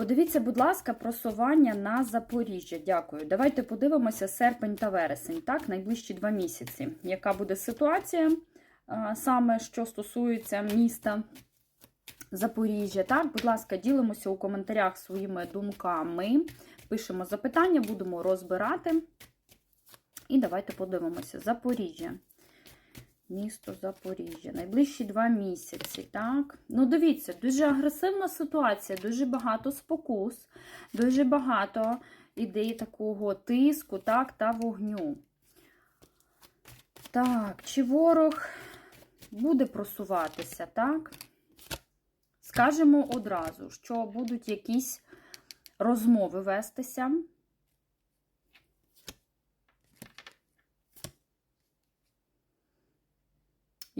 Подивіться, будь ласка, просування на Запоріжжя. Дякую. Давайте подивимося серпень та вересень, так, найближчі два місяці. Яка буде ситуація саме, що стосується міста Запоріжжя? Так, будь ласка, ділимося у коментарях своїми думками. Пишемо запитання, будемо розбирати. І давайте подивимося. Запоріжжя. Місто Запоріжжя. Найближчі два місяці, так? Ну, дивіться, дуже агресивна ситуація, дуже багато спокус, дуже багато ідей такого тиску, так, та вогню. Так, чи ворог буде просуватися, так? Скажемо одразу, що будуть якісь розмови вестися.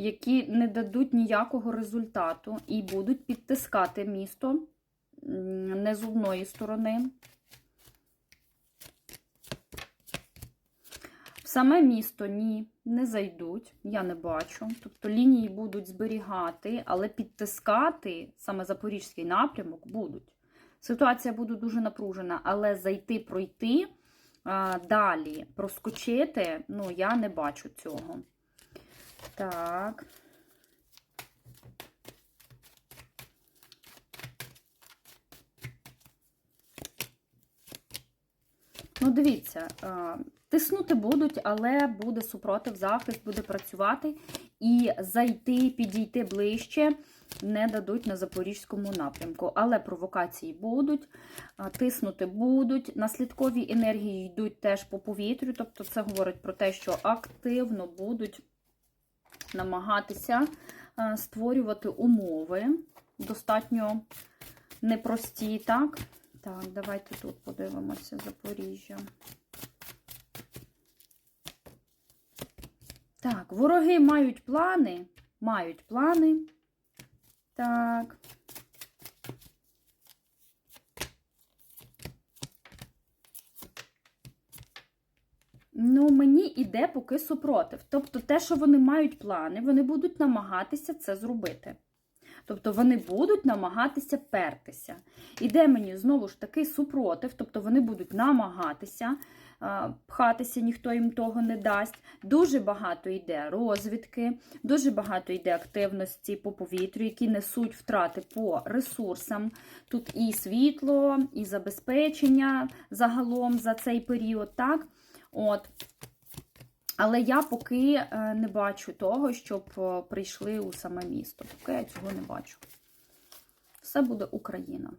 Які не дадуть ніякого результату і будуть підтискати місто не з одної сторони. В саме місто ні, не зайдуть, я не бачу. Тобто лінії будуть зберігати, але підтискати саме запорізький напрямок будуть. Ситуація буде дуже напружена, але зайти, пройти далі, проскочити, ну, я не бачу цього. Так. Ну, дивіться, е, тиснути будуть, але буде супротив, захист буде працювати і зайти, підійти ближче не дадуть на запорізькому напрямку. Але провокації будуть, е, тиснути будуть. Наслідкові енергії йдуть теж по повітрю, тобто це говорить про те, що активно будуть намагатися е, створювати умови, достатньо непрості, так? Так, давайте тут подивимося Запоріжжя. Так, вороги мають плани, мають плани. Так. Ну, мені іде поки супротив. Тобто, те, що вони мають плани, вони будуть намагатися це зробити. Тобто вони будуть намагатися пертися. Іде мені знову ж таки супротив, тобто вони будуть намагатися пхатися, ніхто їм того не дасть. Дуже багато йде розвідки, дуже багато йде активності по повітрю, які несуть втрати по ресурсам. Тут і світло, і забезпечення загалом за цей період. так? От. Але я поки е, не бачу того, щоб е, прийшли у саме місто. Поки я цього не бачу. Все буде Україна.